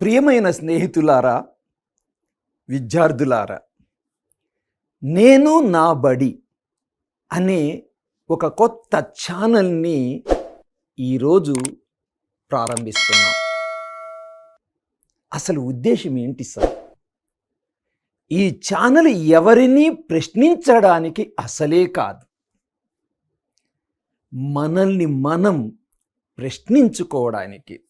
ప్రియమైన స్నేహితులారా విద్యార్థులారా నేను నా బడి అనే ఒక కొత్త ఛానల్ని ఈరోజు ప్రారంభిస్తున్నాం. అసలు ఉద్దేశం ఏంటి సార్? ఈ ఛానల్ ఎవరిని ప్రశ్నించడానికి అసలే కాదు. మనల్ని మనం ప్రశ్నించుకోవడానికి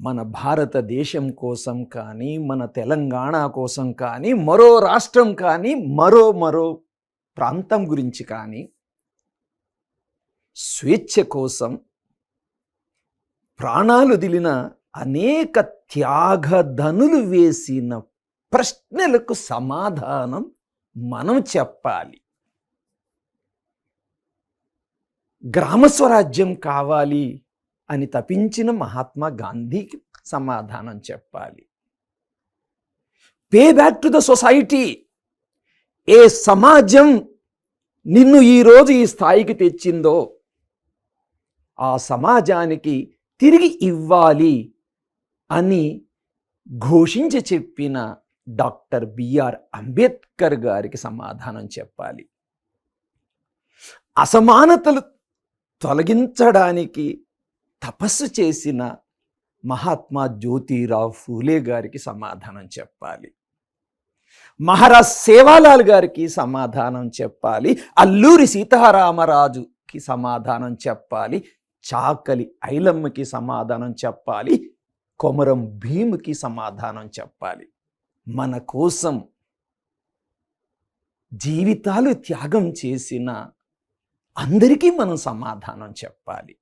మన భారతదేశం కోసం కానీ మన తెలంగాణ కోసం కానీ మరో రాష్ట్రం కానీ మరో మరో ప్రాంతం గురించి కానీ స్వేచ్ఛ కోసం ప్రాణాలు దిలిన అనేక త్యాగధనులు వేసిన ప్రశ్నలకు సమాధానం మనం చెప్పాలి. గ్రామ స్వరాజ్యం కావాలి. అని తపించిన మహాత్మా గాంధీకి సమాధానం చెప్పాలి. Pay back to the society ఏ సమాజం నిన్ను ఈరోజు ఈ స్థాయికి తెచ్చిందో ఆ సమాజానికి తిరిగి ఇవ్వాలి అని ఘోషించి చెప్పిన డాక్టర్ బిఆర్ అంబేద్కర్ గారికి సమాధానం చెప్పాలి. అసమానతలు తొలగించడానికి తపస్సు చేసిన మహాత్మా జ్యోతిరావు ఫూలే గారికి సమాధానం చెప్పాలి. మహారాజ్ సేవాలాల్ గారికి సమాధానం చెప్పాలి. అల్లూరి సీతారామరాజుకి సమాధానం చెప్పాలి. చాకలి ఐలమ్మకి సమాధానం చెప్పాలి. కొమరం భీముకి సమాధానం చెప్పాలి. మన కోసం జీవితాలు త్యాగం చేసిన అందరికీ మనం సమాధానం చెప్పాలి.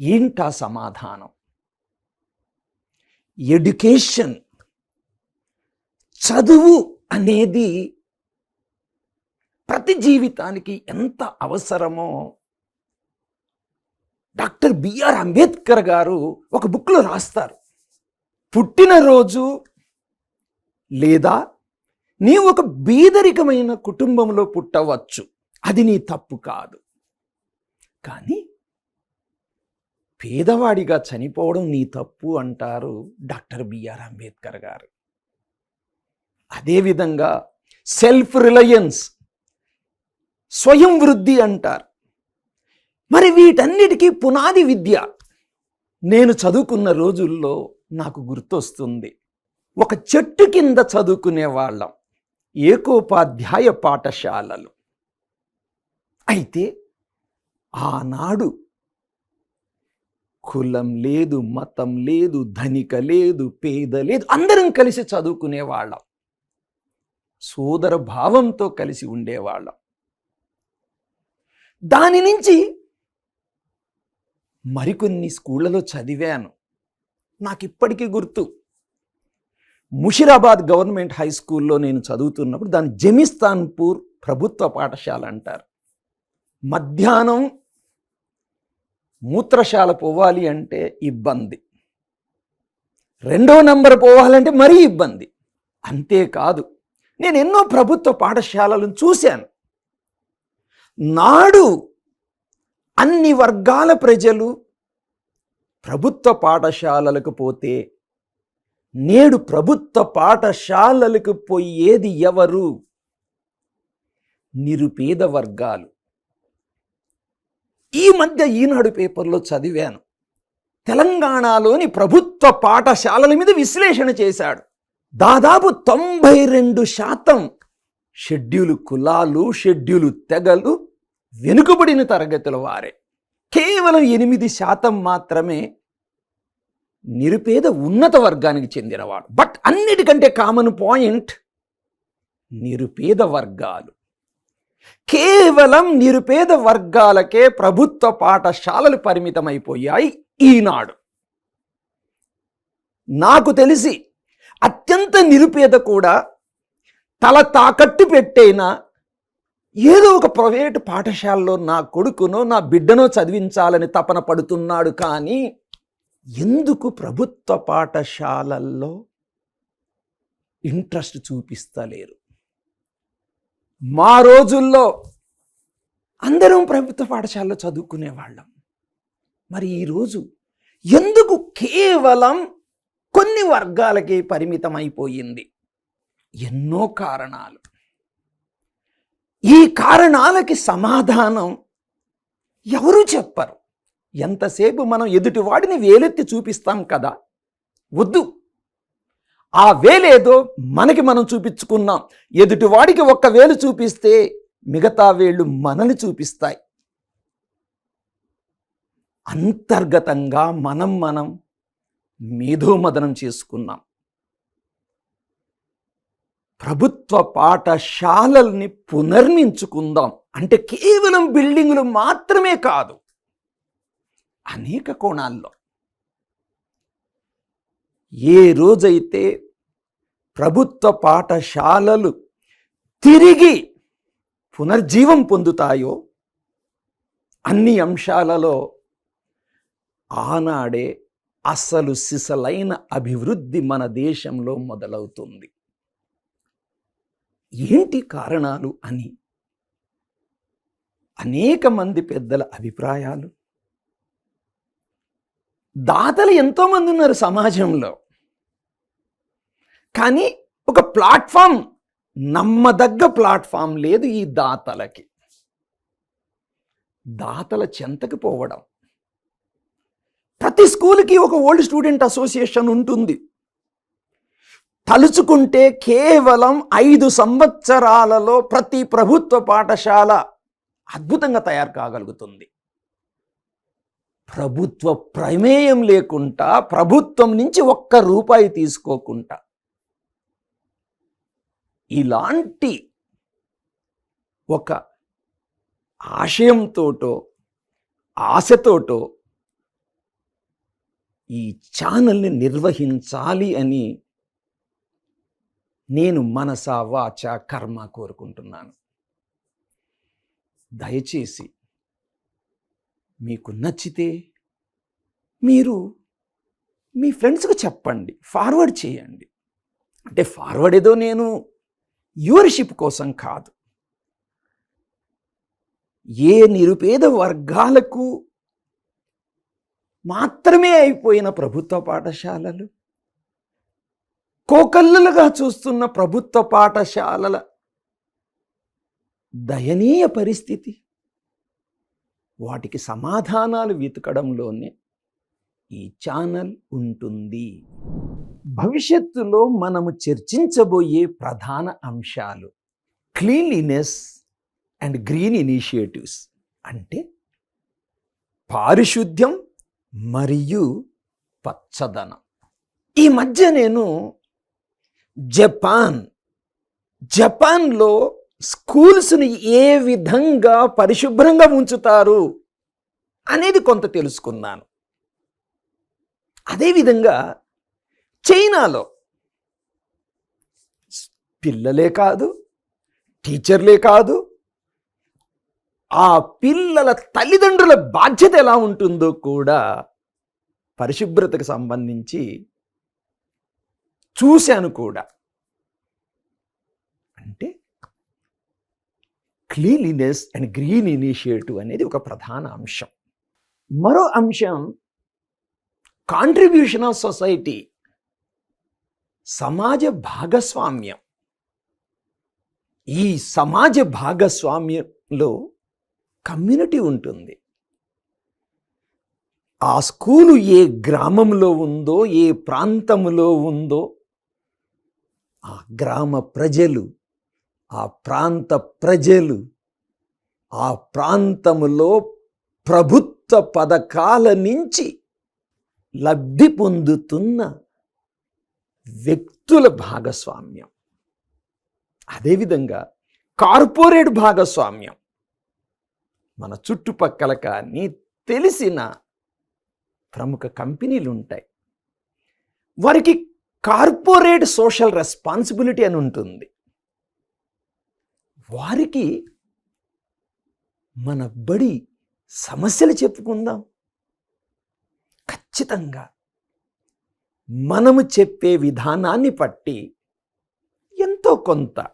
ఏంటా సమాధానం? ఎడ్యుకేషన్ చదువు అనేది ప్రతి జీవితానికి ఎంత అవసరమో డాక్టర్ బిఆర్ అంబేద్కర్ గారు ఒక బుక్లో రాస్తారు. పుట్టినరోజు లేదా నీవు ఒక బీదరికమైన కుటుంబంలో పుట్టవచ్చు. అది నీ తప్పు కాదు. కానీ పేదవాడిగా చనిపోవడం నీ తప్పు అంటారు డాక్టర్ బిఆర్ అంబేద్కర్ గారు. అదేవిధంగా సెల్ఫ్ రిలయన్స్ స్వయం వృద్ధి అంటారు. మరి వీటన్నిటికీ పునాది విద్య. నేను చదువుకున్న రోజుల్లో నాకు గుర్తొస్తుంది. ఒక చెట్టు కింద చదువుకునే వాళ్ళం ఏకోపాధ్యాయ పాఠశాలలు. అయితే ఆనాడు కులం లేదు మతం లేదు ధనిక లేదు పేద లేదు. అందరం కలిసి చదువుకునే వాళ్ళం. సోదర భావంతో కలిసి ఉండేవాళ్ళం దాని నుంచి మరికొన్ని స్కూళ్ళలో చదివాను. నాకు ఇప్పటికీ గుర్తు. ముషిరాబాద్ గవర్నమెంట్ హై స్కూల్లో నేను చదువుతున్నప్పుడు దాని జమిస్తాన్పూర్ ప్రభుత్వ పాఠశాల అంటారు. మధ్యాహ్నం మూత్రశాల పోవాలి అంటే ఇబ్బంది. రెండో నంబర్ పోవాలంటే మరీ ఇబ్బంది. అంతేకాదు నేను ఎన్నో ప్రభుత్వ పాఠశాలలను చూశాను. నాడు అన్ని వర్గాల ప్రజలు ప్రభుత్వ పాఠశాలలకు పోతే నేడు ప్రభుత్వ పాఠశాలలకు పోయేది ఎవరు? నిరుపేద వర్గాలు. ఈ మధ్య ఈనాడు పేపర్లో చదివాను. తెలంగాణలోని ప్రభుత్వ పాఠశాలల మీద విశ్లేషణ చేశాడు. దాదాపు తొంభై రెండు శాతం షెడ్యూలు కులాలు షెడ్యూలు తెగలు వెనుకబడిన తరగతుల వారే. కేవలం ఎనిమిది శాతం మాత్రమే నిరుపేద ఉన్నత వర్గానికి చెందినవాడు. బట్ అన్నిటికంటే కామన్ పాయింట్ నిరుపేద వర్గాలు. కేవలం నిరుపేద వర్గాలకే ప్రభుత్వ పాఠశాలలు పరిమితమైపోయాయి ఈనాడు. నాకు తెలిసి అత్యంత నిరుపేద కూడా తల తాకట్టు పెట్టైనా ఏదో ఒక ప్రైవేటు పాఠశాలలో నా కొడుకునో నా బిడ్డనో చదివించాలని తపన పడుతున్నాడు కానీ ఎందుకు ప్రభుత్వ పాఠశాలల్లో ఇంట్రెస్ట్ చూపిస్తలేరు? మా రోజుల్లో అందరం ప్రభుత్వ పాఠశాలలో చదువుకునే వాళ్ళం మరి ఈరోజు ఎందుకు కేవలం కొన్ని వర్గాలకే పరిమితమైపోయింది? ఎన్నో కారణాలు. ఈ కారణాలకి సమాధానం ఎవరు చెప్పరు. ఎంతసేపు మనం ఎదుటివాడిని వేలెత్తి చూపిస్తాం కదా. వద్దు. ఆ వేలేదో మనకి మనం చూపించుకున్నాం. ఎదుటివాడికి ఒక్క వేలు చూపిస్తే మిగతా వేళ్ళు మనల్ని చూపిస్తాయి. అంతర్గతంగా మనం మనం మేధోమదనం చేసుకున్నాం. ప్రభుత్వ పాఠశాలల్ని పునర్మించుకుందాం అంటే కేవలం బిల్డింగులు మాత్రమే కాదు అనేక కోణాల్లో. ఏ రోజైతే ప్రభుత్వ పాఠశాలలు తిరిగి పునర్జీవం పొందుతాయో అన్ని అంశాలలో ఆనాడే అసలు సిసలైన అభివృద్ధి మన దేశంలో మొదలవుతుంది. ఏంటి కారణాలు అని అనేక మంది పెద్దల అభిప్రాయాలు. దాతలు ఎంతోమంది ఉన్నారు సమాజంలో. కానీ ఒక ప్లాట్ఫామ్ నమ్మదగ్గ ప్లాట్ఫామ్ లేదు ఈ దాతలకి. దాతల చెంతకి పోవడం. ప్రతి స్కూల్కి ఒక ఓల్డ్ స్టూడెంట్ అసోసియేషన్ ఉంటుంది. తలుచుకుంటే కేవలం ఐదు సంవత్సరాలలో ప్రతి ప్రభుత్వ పాఠశాల అద్భుతంగా తయారు కాగలుగుతుంది. ప్రభుత్వ ప్రమేయం లేకుండా ప్రభుత్వం నుంచి ఒక్క రూపాయి తీసుకోకుండా ఇలాంటి ఒక ఆశయంతోటో ఆశతోటో ఈ ఛానల్ని నిర్వహించాలి అని నేను మనస వాచ కర్మ కోరుకుంటున్నాను. దయచేసి మీకు నచ్చితే మీరు మీ ఫ్రెండ్స్కి చెప్పండి ఫార్వర్డ్ చేయండి. అంటే ఫార్వర్డ్ ఏదో నేను వ్యూవర్షిప్ కోసం కాదు. ఏ నిరుపేద వర్గాలకు మాత్రమే అయిపోయిన ప్రభుత్వ పాఠశాలలు కోకల్లులుగా చూస్తున్న ప్రభుత్వ పాఠశాలల దయనీయ పరిస్థితి వాటికి సమాధానాలు వెతకడంలోనే ఈ ఛానల్ ఉంటుంది. భవిష్యత్తులో మనము చర్చించబోయే ప్రధాన అంశాలు క్లీన్లీనెస్ అండ్ గ్రీన్ ఇనిషియేటివ్స్ అంటే పారిశుద్ధ్యం మరియు పచ్చదనం. ఈ మధ్య నేను జపాన్ జపాన్లో స్కూల్స్ని ఏ విధంగా పరిశుభ్రంగా ఉంచుతారు అనేది కొంత తెలుసుకున్నాను. అదేవిధంగా చైనాలో పిల్లలే కాదు టీచర్లే కాదు ఆ పిల్లల తల్లిదండ్రుల బాధ్యత ఎలా ఉంటుందో కూడా పరిశుభ్రతకు సంబంధించి చూశాను కూడా. అంటే క్లీన్లీనెస్ అండ్ గ్రీన్ ఇనిషియేటివ్ అనేది ఒక ప్రధాన అంశం. మరో అంశం కాంట్రిబ్యూషన్ ఆఫ్ సొసైటీ సమాజ భాగస్వామ్యం ఈ సమాజ భాగస్వామ్యంలో కమ్యూనిటీ ఉంటుంది. ఆ స్కూలు ఏ గ్రామంలో ఉందో ఏ ప్రాంతంలో ఉందో ఆ గ్రామ ప్రజలు ఆ ప్రాంత ప్రజలు ఆ ప్రాంతంలో ప్రభుత్వ పథకాల నుంచి లబ్ధి పొందుతున్న వ్యక్తుల భాగస్వామ్యం. అదేవిధంగా కార్పొరేట్ భాగస్వామ్యం. మన చుట్టుపక్కల కానీ తెలిసిన ప్రముఖ కంపెనీలు ఉంటాయి వారికి కార్పొరేట్ సోషల్ రెస్పాన్సిబిలిటీ అని ఉంటుంది. వారికి మన బడి సమస్యలు చెప్పుకుందాం. ఖచ్చితంగా మనము చెప్పే విధానాన్ని బట్టి ఎంతో కొంత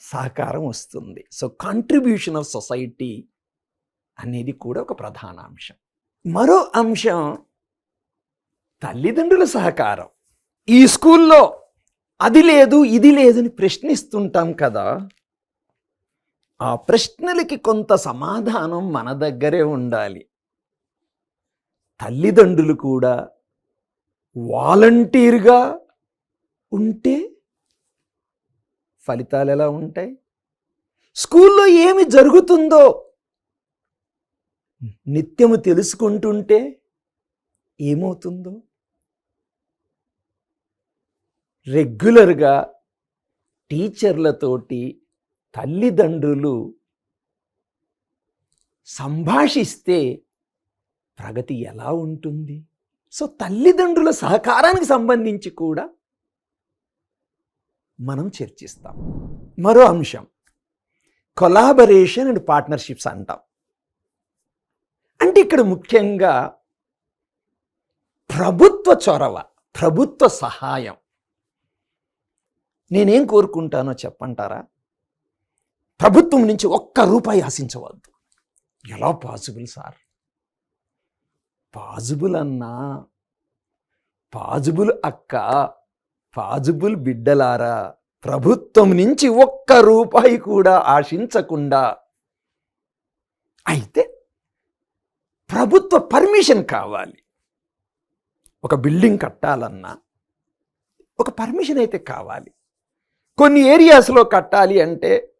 సహకారం వస్తుంది. సో కాంట్రిబ్యూషన్ ఆఫ్ సొసైటీ అనేది కూడా ఒక ప్రధాన అంశం. మరో అంశం తల్లిదండ్రుల సహకారం. ఈ స్కూల్లో అది లేదు ఇది లేదని ప్రశ్నిస్తుంటాం కదా. ఆ ప్రశ్నలకి కొంత సమాధానం మన దగ్గరే ఉండాలి. తల్లిదండ్రులు కూడా వాలంటీర్గా ఉంటే ఫలితాలు ఎలా ఉంటాయి? స్కూల్లో ఏమి జరుగుతుందో నిత్యము తెలుసుకుంటుంటే ఏమవుతుందో? రెగ్యులర్గా టీచర్లతోటి తల్లిదండ్రులు సంభాషిస్తే ప్రగతి ఎలా ఉంటుంది? సో తల్లిదండ్రుల సహకారానికి సంబంధించి కూడా మనం చర్చిస్తాం. మరో అంశం. కొలాబరేషన్ అండ్ పార్ట్నర్షిప్స్ అంటాం. అంటే ఇక్కడ ముఖ్యంగా ప్రభుత్వ చొరవ ప్రభుత్వ సహాయం. నేనేం కోరుకుంటానో చెప్పంటారా? ప్రభుత్వం నుంచి ఒక్క రూపాయి ఆశించవద్దు. ఎలా పాసిబుల్ సార్? పాజిబుల్ అన్నా పాజిబుల్ అక్క పాజిబుల్ బిడ్డలారా ప్రభుత్వం నుంచి ఒక్క రూపాయి కూడా ఆశించకుండా. అయితే ప్రభుత్వ పర్మిషన్ కావాలి. ఒక బిల్డింగ్ కట్టాలన్నా ఒక పర్మిషన్ అయితే కావాలి. కొన్ని ఏరియాస్లో కట్టాలి అంటే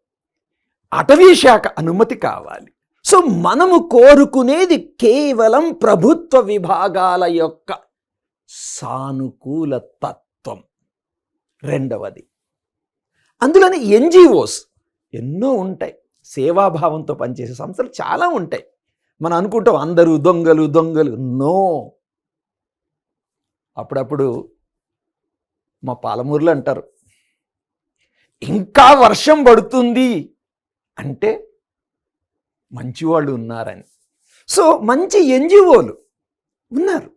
అటవీ శాఖ అనుమతి కావాలి. సో మనము కోరుకునేది కేవలం ప్రభుత్వ విభాగాల యొక్క సానుకూల తత్వం. రెండవది అందులోనే ఎన్జిఓస్ ఎన్నో ఉంటాయి. సేవాభావంతో పనిచేసే సంస్థలు చాలా ఉంటాయి. మనం అనుకుంటాం అందరూ దొంగలు దొంగలు. నో. అప్పుడప్పుడు మా పాలమూరులు అంటారు ఇంకా వర్షం పడుతుంది. అంటే మంచివాళ్ళు ఉన్నారని. సో మంచి ఎన్జిఓలు ఉన్నారు.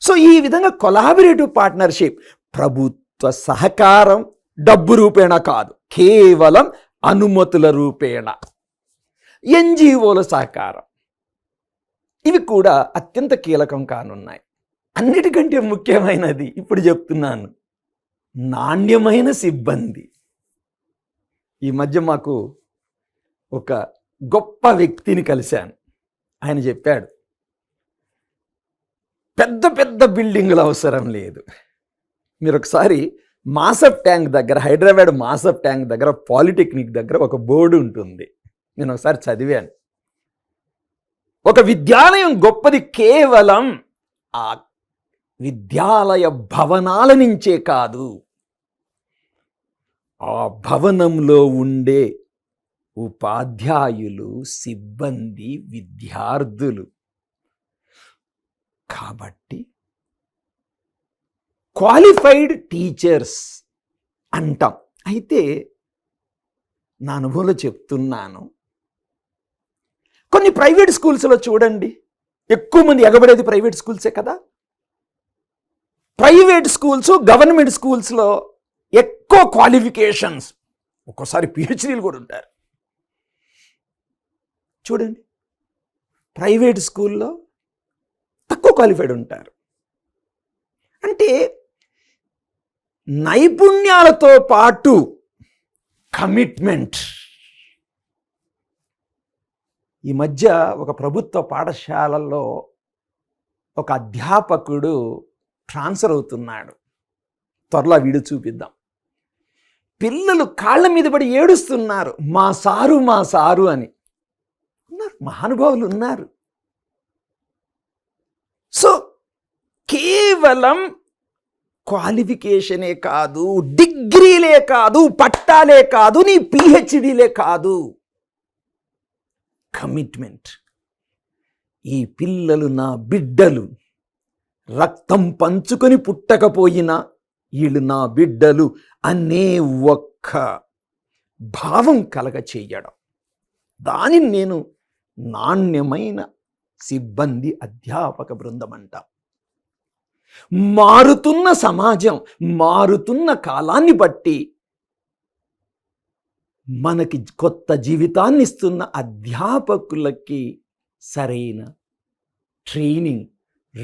సో ఈ విధంగా కొలాబరేటివ్ పార్ట్నర్షిప్ ప్రభుత్వ సహకారం డబ్బు రూపేణ కాదు కేవలం అనుమతుల రూపేణ. ఎన్జిఓల సహకారం. ఇవి కూడా అత్యంత కీలకం కానున్నాయి. అన్నిటికంటే ముఖ్యమైనది ఇప్పుడు చెప్తున్నాను నాణ్యమైన సిబ్బంది. ఈ మధ్య మాకు ఒక గొప్ప వ్యక్తిని కలిశాను. ఆయన చెప్పాడు పెద్ద పెద్ద బిల్డింగులు అవసరం లేదు. మీరు ఒకసారి మాసప్ ట్యాంక్ దగ్గర హైదరాబాద్ మాసప్ ట్యాంక్ దగ్గర పాలిటెక్నిక్ దగ్గర ఒక బోర్డు ఉంటుంది. నేను ఒకసారి చదివాను. ఒక విద్యాలయం గొప్పది కేవలం ఆ విద్యాలయ భవనాల నుంచే కాదు. ఆ భవనంలో ఉండే ఉపాధ్యాయులు సిబ్బంది విద్యార్థులు. కాబట్టి క్వాలిఫైడ్ టీచర్స్ అంటాం. అయితే నా అనుభవంలో చెప్తున్నాను. కొన్ని ప్రైవేట్ స్కూల్స్లో చూడండి. ఎక్కువ మంది ఎగబడేది ప్రైవేట్ స్కూల్సే కదా. ప్రైవేట్ స్కూల్స్ గవర్నమెంట్ స్కూల్స్లో ఎక్కువ క్వాలిఫికేషన్స్. ఒక్కోసారి పిహెచ్డీలు కూడా ఉంటారు. చూడండి. ప్రైవేట్ స్కూల్లో తక్కువ క్వాలిఫైడ్ ఉంటారు. అంటే నైపుణ్యాలతో పాటు కమిట్మెంట్. ఈ మధ్య ఒక ప్రభుత్వ పాఠశాలలో ఒక అధ్యాపకుడు ట్రాన్స్ఫర్ అవుతున్నాడు. త్వరలో వీడు చూపిద్దాం. పిల్లలు కాళ్ళ మీద పడి ఏడుస్తున్నారు. మా సారు మా సారు అని. ఉన్నారు. మహానుభావులు ఉన్నారు. సో కేవలం క్వాలిఫికేషనే కాదు డిగ్రీలే కాదు పట్టాలే కాదు నీ పిహెచ్డీలే కాదు. కమిట్మెంట్. ఈ పిల్లలు నా బిడ్డలు. రక్తం పంచుకొని పుట్టకపోయినా వీళ్ళు నా బిడ్డలు అనే ఒక్క భావం కలగ చెయ్యడం దానిని నేను నాణ్యమైన సిబ్బంది అధ్యాపక బృందం అంటాం మారుతున్న సమాజం మారుతున్న కాలాన్ని బట్టి మనకి కొత్త జీవితాన్ని ఇస్తున్న అధ్యాపకులకి సరైన ట్రైనింగ్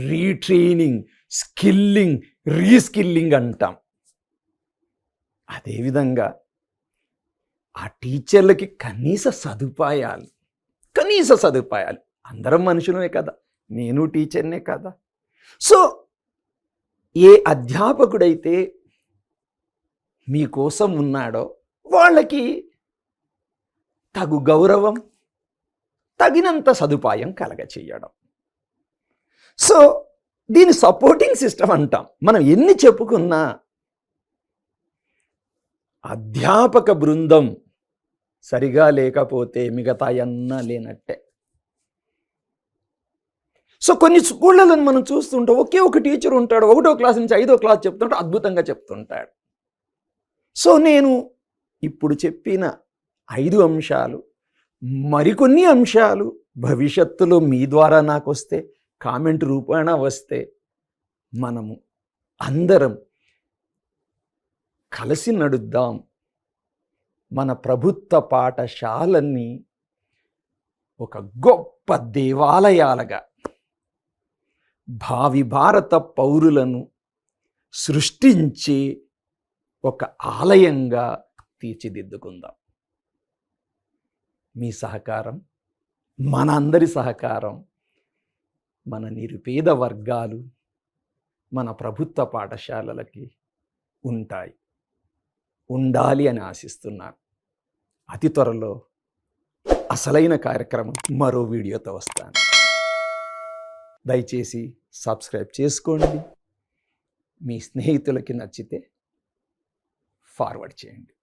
రీట్రైనింగ్ స్కిల్లింగ్ రీస్కిల్లింగ్ అంటాం. అదేవిధంగా ఆ టీచర్లకి కనీస సదుపాయాలు కనీస సదుపాయాలు. అందరం మనుషులమే కదా. నేను టీచర్నే కదా. సో ఏ అధ్యాపకుడైతే మీకోసం ఉన్నాడో వాళ్ళకి తగు గౌరవం తగినంత సదుపాయం కలగచేయడం. సో దీని సపోర్టింగ్ సిస్టమ్ అంటాం. మనం ఎన్ని చెప్పుకున్నా అధ్యాపక బృందం సరిగా లేకపోతే మిగతా అన్నా లేనట్టే. సో కొన్ని స్కూళ్ళలో మనం చూస్తుంటాం ఒకే ఒక టీచర్ ఉంటాడు ఒకటో క్లాస్ నుంచి ఐదో క్లాస్ చెప్తుంటే అద్భుతంగా చెప్తుంటాడు. సో నేను ఇప్పుడు చెప్పిన ఐదు అంశాలు మరికొన్ని అంశాలు భవిష్యత్తులో మీ ద్వారా నాకు వస్తే కామెంట్ రూపాన వస్తే మనము అందరం కలిసి నడుద్దాం మన ప్రభుత్వ పాఠశాలన్నీ ఒక గొప్ప దేవాలయాలుగా భావి భారత పౌరులను సృష్టించి ఒక ఆలయంగా తీర్చిదిద్దుకుందాం. మీ సహకారం మన అందరి సహకారం మన నిరుపేద వర్గాలు మన ప్రభుత్వ పాఠశాలలకి ఉంటాయి. ఉండాలి అని ఆశిస్తున్నాను. అతి త్వరలో అసలైన కార్యక్రమం మరో వీడియోతో వస్తాను. దయచేసి సబ్స్క్రైబ్ చేసుకోండి. మీ స్నేహితులకి నచ్చితే ఫార్వర్డ్ చేయండి.